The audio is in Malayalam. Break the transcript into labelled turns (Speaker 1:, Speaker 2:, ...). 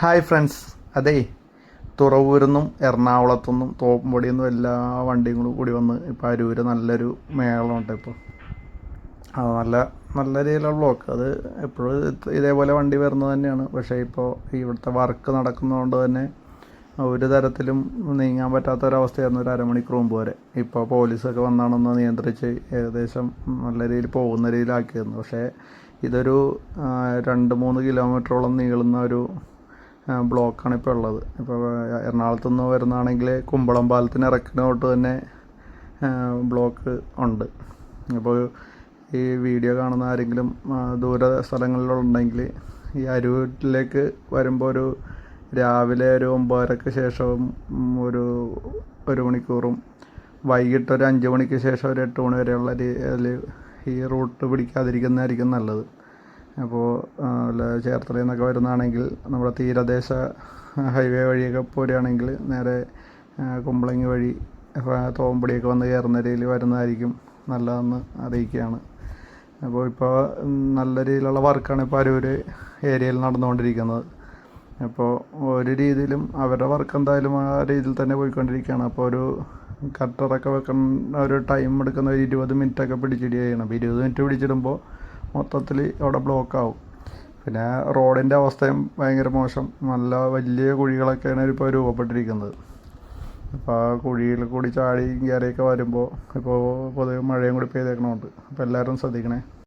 Speaker 1: ഹായ് ഫ്രണ്ട്സ് അതേ തുറവൂരിന്നും എറണാകുളത്തുനിന്നും എറണാകുളത്തു നിന്നും എല്ലാ വണ്ടികളും കൂടി വന്ന് ഇപ്പോൾ അരൂര് നല്ലൊരു മേളമുണ്ട് ഇപ്പോൾ അത് നല്ല നല്ല രീതിയിലുള്ള ബ്ലോക്ക് അത് എപ്പോഴും ഇതേപോലെ വണ്ടി വരുന്നത് തന്നെയാണ്. പക്ഷേ ഇപ്പോൾ ഇവിടുത്തെ വർക്ക് നടക്കുന്നതുകൊണ്ട് തന്നെ ഒരു തരത്തിലും നീങ്ങാൻ പറ്റാത്ത ഒരവസ്ഥയായിരുന്നു ഒരു അരമണിക്കൂർ മുമ്പ് വരെ. ഇപ്പോൾ പോലീസൊക്കെ വന്നാണെന്ന് നിയന്ത്രിച്ച് ഏകദേശം നല്ല രീതിയിൽ പോകുന്ന രീതിയിലാക്കിയിരുന്നു. പക്ഷേ ഇതൊരു രണ്ട് മൂന്ന് കിലോമീറ്ററോളം നീളുന്ന ഒരു ബ്ലോക്കാണ് ഇപ്പോൾ ഉള്ളത്. ഇപ്പോൾ എറണാകുളത്തു നിന്ന് വരുന്നതാണെങ്കിൽ കുമ്പളം പാലത്തിന് ഇറക്കുന്ന തൊട്ട് തന്നെ ബ്ലോക്ക് ഉണ്ട്. അപ്പോൾ ഈ വീഡിയോ കാണുന്ന ആരെങ്കിലും ദൂര സ്ഥലങ്ങളിലുണ്ടെങ്കിൽ ഈ അരൂരിലേക്ക് വരുമ്പോൾ ഒരു രാവിലെ ഒരു ഒമ്പതരക്ക് ശേഷവും ഒരു ഒരു മണിക്കൂറും വൈകിട്ട് ഒരു അഞ്ച് മണിക്ക് ശേഷം ഒരു എട്ട് മണി വരെയുള്ള ഈ റൂട്ട് പിടിക്കാതിരിക്കുന്നതായിരിക്കും നല്ലത്. അപ്പോൾ ചേർത്തലയിൽ നിന്നൊക്കെ വരുന്നതാണെങ്കിൽ നമ്മുടെ തീരദേശ ഹൈവേ വഴിയൊക്കെ പോരുകയാണെങ്കിൽ നേരെ കുമ്പളങ്ങി വഴി തോമ്പടിയൊക്കെ വന്ന് കയറുന്ന രീതിയിൽ വരുന്നതായിരിക്കും നല്ലതെന്ന് അറിയിക്കുകയാണ്. അപ്പോൾ ഇപ്പോൾ നല്ല രീതിയിലുള്ള വർക്കാണ് ഇപ്പോൾ അരൂർ ഏരിയയിൽ നടന്നുകൊണ്ടിരിക്കുന്നത്. അപ്പോൾ ഒരു രീതിയിലും അവരുടെ വർക്ക് എന്തായാലും ആ രീതിയിൽ തന്നെ പോയിക്കൊണ്ടിരിക്കുകയാണ്. അപ്പോൾ ഒരു കട്ടറൊക്കെ വെക്കുന്ന ഒരു ടൈം എടുക്കുന്ന ഒരു ഇരുപത് മിനിറ്റൊക്കെ പിടിച്ചിടുകയാണ്. പിടിച്ചിടി അപ്പോൾ ഇരുപത് മിനിറ്റ് പിടിച്ചിടുമ്പോൾ മൊത്തത്തിൽ അവിടെ ബ്ലോക്ക് ആവും. പിന്നെ റോഡിന്റെ അവസ്ഥയും ഭയങ്കര മോശം. നല്ല വലിയ കുഴികളൊക്കെയാണ് ഇപ്പോൾ രൂപപ്പെട്ടിരിക്കുന്നത്. അപ്പോൾ ആ കുഴിയിൽ കൂടി ചാടി കയറിയൊക്കെ വരുമ്പോൾ ഇപ്പോൾ പൊതുവെ മഴയും കൂടി പെയ്തേക്കണമുണ്ട് അപ്പോൾ എല്ലാവരും ശ്രദ്ധിക്കണേ.